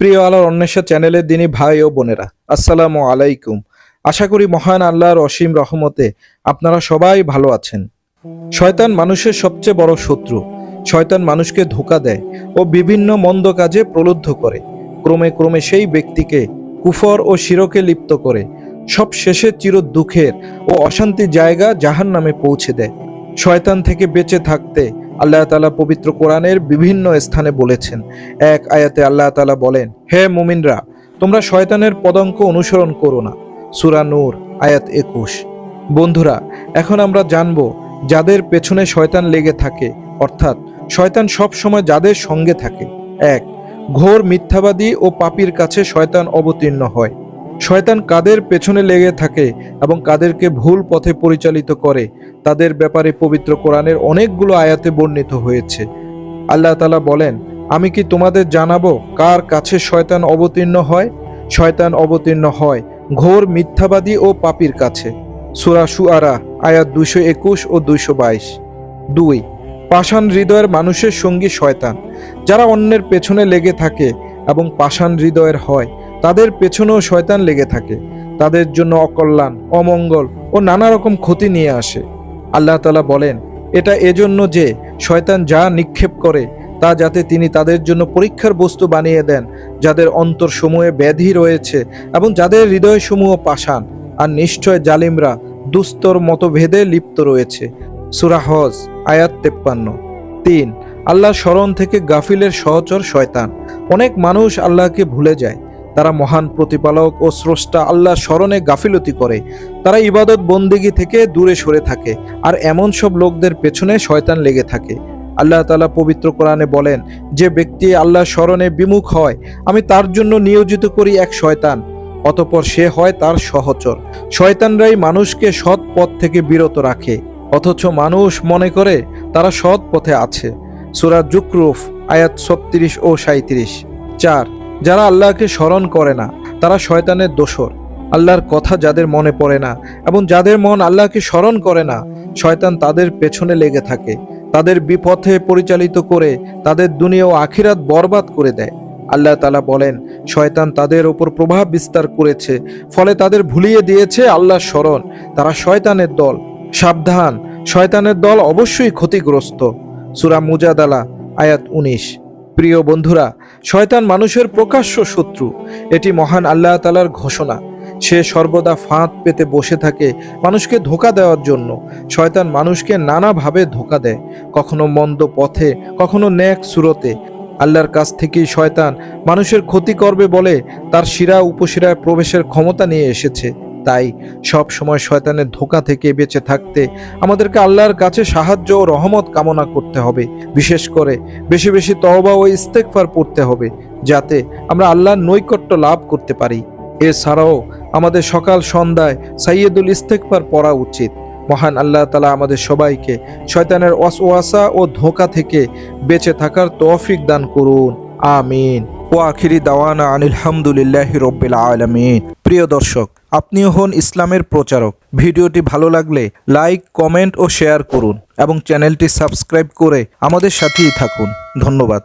প্রিয় আলোর অন্বেষা চ্যানেলের দিনী ভাই ও বোনেরা, আসসালামু আলাইকুম। আশা করি মহান আল্লাহর অসীম রহমতে আপনারা সবাই ভালো আছেন। শয়তান মানুষের সবচেয়ে বড় শত্রু। শয়তান মানুষকে ধোকা দেয় ও বিভিন্ন মন্দ কাজে প্রলুব্ধ করে। ক্রমে ক্রমে সেই ব্যক্তিকে কুফর ও শিরকে লিপ্ত করে। সব শেষে চির দুঃখের ও অশান্তির জায়গা জাহান নামে পৌঁছে দেয়। শয়তান থেকে বেঁচে থাকতে আল্লাহ তালা পবিত্র কোরআনের বিভিন্ন স্থানে বলেছেন। এক আয়াতে আল্লাহ তালা বলেন, হে মুমিনরা, তোমরা শয়তানের পদঙ্ক অনুসরণ করো না। সুরা নূর, আয়াত একুশ। বন্ধুরা, এখন আমরা জানব যাদের পেছনে শয়তান লেগে থাকে, অর্থাৎ শয়তান সব সময় যাদের সঙ্গে থাকে। এক, ঘোর মিথ্যাবাদী ও পাপীর কাছে শয়তান অবতীর্ণ হয়। শয়তান কাদের পেছনে লেগে থাকে এবং কাদেরকে ভুল পথে পরিচালিত করে, তাদের ব্যাপারে পবিত্র কোরআনের অনেকগুলো আয়াতে বর্ণিত হয়েছে। আল্লাহ তালা বলেন, আমি কি তোমাদের জানাব কার কাছে শয়তান অবতীর্ণ হয়? শয়তান অবতীর্ণ হয় ঘোর মিথ্যাবাদী ও পাপীর কাছে। সুরা সুআরা আয়াত দুইশো একুশ ও দুইশো বাইশ। দুই, পাষাণ হৃদয়ের মানুষের সঙ্গী শয়তান, যারা অন্যের পেছনে লেগে থাকে এবং পাষাণ হৃদয়ের হয়। তাদের পেছনেও শয়তান লেগে থাকে। তাদের জন্য অকল্যাণ, অমঙ্গল ও নানা রকম ক্ষতি নিয়ে আসে। আল্লাহ তালা বলেন, এটা এজন্য যে শয়তান যা নিক্ষেপ করে, তা যাতে তিনি তাদের জন্য পরীক্ষার বস্তু বানিয়ে দেন, যাদের অন্তরসমূহে ব্যাধি রয়েছে এবং যাদের হৃদয়সমূহ পাষাণ, আর নিশ্চয় জালিমরা দুস্তর মতভেদে লিপ্ত রয়েছে। সুরাহজ আয়াত তেপ্পান্ন। তিন আল্লাহ স্মরণ থেকে গাফিলের সহচর শয়তান। অনেক মানুষ আল্লাহকে ভুলে যায়। তারা মহান প্রতিপালক ও স্রষ্টা আল্লাহ স্মরণে গাফিলতি করে। তারা ইবাদত বন্দিগি থেকে দূরে সরে থাকে আর এমন সব লোকদের পেছনে শয়তান লেগে থাকে। আল্লাহ তালা পবিত্র কোরআনে বলেন, যে ব্যক্তি আল্লাহ স্মরণে বিমুখ হয়, আমি তার জন্য নিয়োজিত করি এক শয়তান, অতপর সে হয় তার সহচর। শয়তানরাই মানুষকে সৎ পথ থেকে বিরত রাখে, অথচ মানুষ মনে করে তারা সৎ পথে আছে। সুরা জুকরুফ, আয়াত ছত্রিশ ও সাঁত্রিশ চার যারা আল্লাহকে স্মরণ করে না, তারা শয়তানের দোসর আল্লাহর কথা যাদের মনে পড়ে না এবং যাদের মন আল্লাহকে স্মরণ করে না, শয়তান তাদের পেছনে লেগে থাকে। তাদের বিপথে পরিচালিত করে তাদের দুনিয়া ও আখিরাত বরবাদ করে দেয়। আল্লাহ তালা বলেন, শয়তান তাদের ওপর প্রভাব বিস্তার করেছে, ফলে তাদের ভুলিয়ে দিয়েছে আল্লাহ স্মরণ। তারা শয়তানের দল। সাবধান, শয়তানের দল অবশ্যই ক্ষতিগ্রস্ত। সুরা মুজাদালা, আয়াত উনিশ। প্রিয় বন্ধুরা, শয়তান মানুষের প্রকাশ্য শত্রু। এটি মহান আল্লাহ তালার ঘোষণা। সে সর্বদা ফাঁদ পেতে বসে থাকে মানুষকে ধোকা দেওয়ার জন্য। শয়তান মানুষকে নানাভাবে ধোকা দেয়, কখনো মন্দ পথে, কখনো ন্যাক সুরতে। আল্লাহর কাছ থেকেই শয়তান মানুষের ক্ষতি করবে বলে তার শিরা উপশিরায় প্রবেশের ক্ষমতা নিয়ে এসেছে। তাই সব সময় শয়তানের ধোকা থেকে বেঁচে থাকতে আমাদেরকে আল্লাহর কাছে সাহায্য ও রহমত কামনা করতে হবে। বিশেষ করে বেশি বেশি তওবা ও ইস্তেকফার পড়তে হবে, যাতে আমরা আল্লাহর নৈকট্য লাভ করতে পারি। এছাড়াও আমাদের সকাল সন্ধ্যায় সাইয়েদুল ইস্তেকফার পড়া উচিত। মহান আল্লাহ তালা আমাদের সবাইকে শয়তানের অসওয়াসা ও ধোঁকা থেকে বেঁচে থাকার তৌফিক দান করুন। আমিন। ও আখিরি দাওয়ানা আনিল হামদুলিল্লাহ রব্বিল আলমিন। প্রিয় দর্শক আপনিও হন ইসলামের প্রচারক। ভিডিওটি ভালো লাগলে লাইক, কমেন্ট ও শেয়ার করুন এবং চ্যানেলটি সাবস্ক্রাইব করে আমাদের সাথেই থাকুন। ধন্যবাদ।